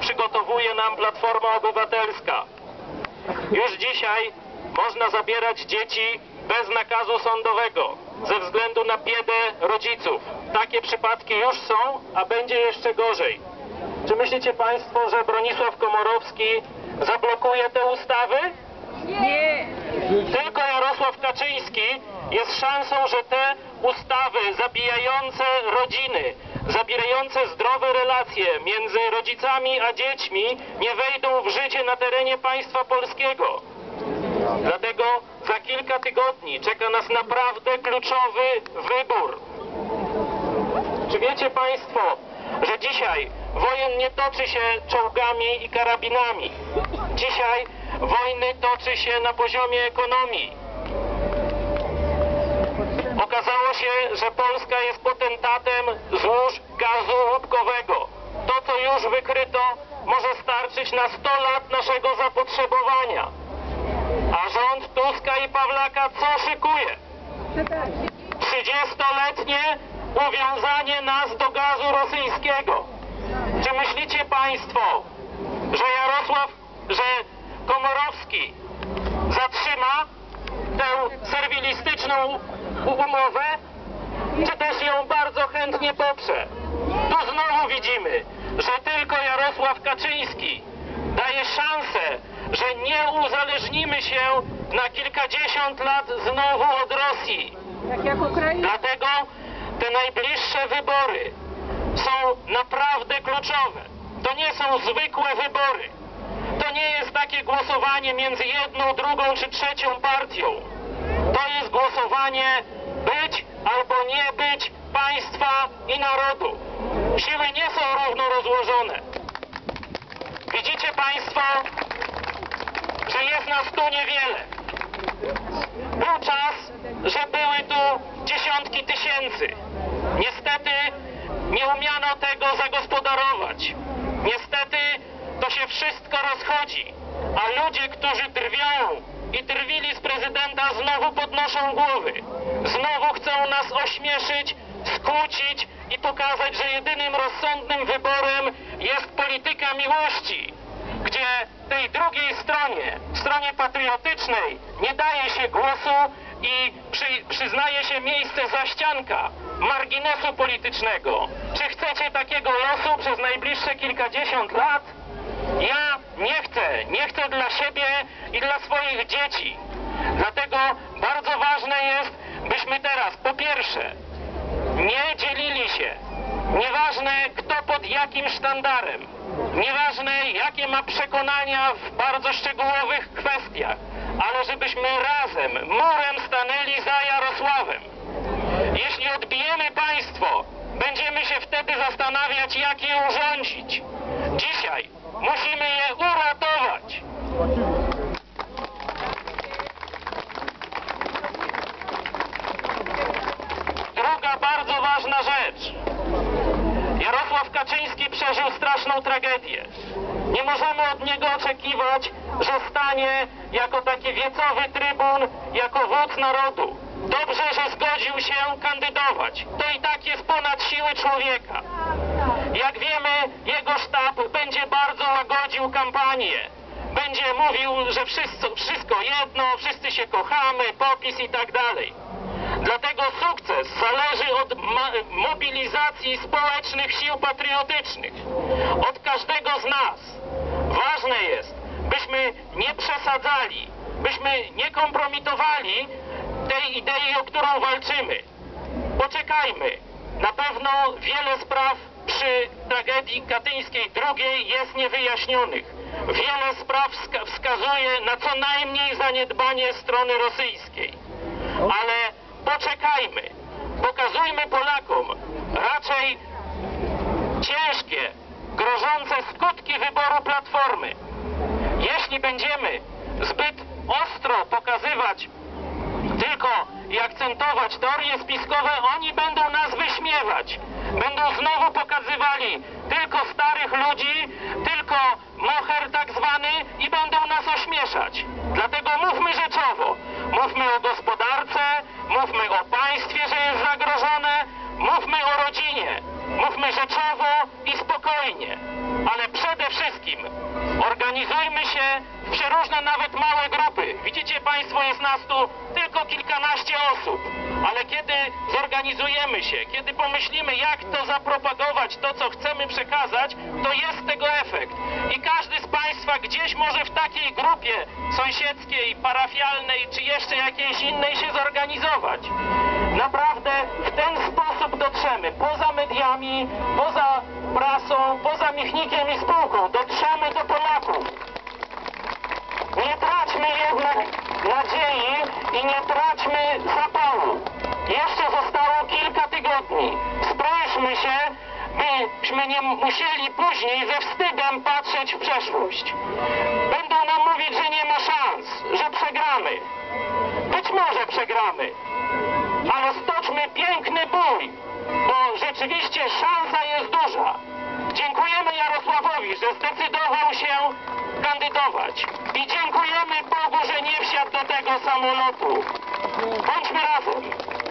przygotowuje nam Platforma Obywatelska. Już dzisiaj można zabierać dzieci bez nakazu sądowego ze względu na biedę rodziców. Takie przypadki już są, a będzie jeszcze gorzej. Czy myślicie Państwo, że Bronisław Komorowski zablokuje te ustawy? Nie! Tylko Jarosław Kaczyński jest szansą, że te ustawy zabijające rodziny, zabierające zdrowe relacje między rodzicami a dziećmi nie wejdą w życie na terenie państwa polskiego. Dlatego za kilka tygodni czeka nas naprawdę kluczowy wybór. Czy wiecie Państwo, że dzisiaj wojen nie toczy się czołgami i karabinami? Dzisiaj wojny toczy się na poziomie ekonomii. Okazało się, że Polska jest potentatem złóż gazu łupkowego. To, co już wykryto, może starczyć na 100 lat naszego zapotrzebowania. A rząd Tuska i Pawlaka co szykuje? 30-letnie uwiązanie nas do gazu rosyjskiego. Czy myślicie Państwo, że Jarosław, że Komorowski zatrzyma serwilistyczną u- umowę, czy też ją bardzo chętnie poprze? Tu znowu widzimy, że tylko Jarosław Kaczyński daje szansę, że nie uzależnimy się na kilkadziesiąt lat znowu od Rosji. Tak. Dlatego te najbliższe wybory są naprawdę kluczowe. To nie są zwykłe wybory. To nie jest takie głosowanie między jedną, drugą czy trzecią partią. To jest głosowanie być albo nie być państwa i narodu. Siły nie są równo rozłożone. Widzicie Państwo, że jest nas tu niewiele. Był czas, że były tu dziesiątki tysięcy. Niestety nie umiano tego zagospodarować. Niestety to się wszystko rozchodzi, a ludzie, którzy drwią znowu podnoszą głowy. Znowu chcą nas ośmieszyć, skłócić i pokazać, że jedynym rozsądnym wyborem jest polityka miłości gdzie tej drugiej stronie, stronie patriotycznej, nie daje się głosu i przy, przyznaje się miejsce zaścianka, marginesu politycznego. Czy chcecie takiego losu przez najbliższe kilkadziesiąt lat? Ja nie chcę, nie chcę dla siebie i dla swoich dzieci. Dlatego bardzo ważne jest, byśmy teraz po pierwsze nie dzielili się. Nieważne kto pod jakim sztandarem. Nieważne jakie ma przekonania w bardzo szczegółowych kwestiach. Ale żebyśmy razem, murem stanęli za Jarosławem. Jeśli odbijemy państwo, będziemy się wtedy zastanawiać, jak je urządzić. Dzisiaj musimy je tragedię. Nie możemy od niego oczekiwać, że stanie jako taki wiecowy trybun, jako wódz narodu. Dobrze, że zgodził się kandydować. To i tak jest ponad siły człowieka. Jak wiemy, jego sztab będzie bardzo łagodził kampanię. Będzie mówił, że wszystko, wszystko jedno, wszyscy się kochamy, popis i tak dalej. Dlatego sukces zależy od ma- mobilizacji społecznych sił patriotycznych. Od każdego z nas. Ważne jest, byśmy nie przesadzali, byśmy nie kompromitowali tej idei, o którą walczymy. Poczekajmy. Na pewno wiele spraw przy tragedii katyńskiej drugiej jest niewyjaśnionych. Wiele spraw wska- wskazuje na co najmniej zaniedbanie strony rosyjskiej. Ale poczekajmy. Pokazujmy Polakom raczej ciężkie, grożące skutki wyboru Platformy. Jeśli będziemy zbyt ostro pokazywać tylko i akcentować teorie spiskowe, oni będą nas wyśmiewać. Będą znowu pokazywali tylko starych ludzi, tylko moher tak zwany i będą nas ośmieszać. Dlatego mówmy rzeczowo. Mówmy o gospodarce, mówmy o państwie, że jest zagrożone, mówmy o rodzinie, mówmy rzeczowo i spokojnie, ale przede wszystkim organizujmy się w przeróżne nawet małe grupy. Widzicie Państwo, jest nas tu tylko kilkanaście osób, ale kiedy zorganizujemy się, kiedy pomyślimy jak to zapropagować, to co chcemy przekazać, to jest tego efekt gdzieś może w takiej grupie sąsiedzkiej, parafialnej, czy jeszcze jakiejś innej się zorganizować. Naprawdę w ten sposób dotrzemy, poza mediami, poza prasą, poza Michnikiem i spółką, dotrzemy do Polaków. Nie traćmy jednak nadziei i nie traćmy zapału. Byśmy nie musieli później ze wstydem patrzeć w przeszłość. Będą nam mówić, że nie ma szans, że przegramy. Być może przegramy, ale stoczmy piękny bój, bo rzeczywiście szansa jest duża. Dziękujemy Jarosławowi, że zdecydował się kandydować. I dziękujemy Bogu, że nie wsiadł do tego samolotu. Bądźmy razem.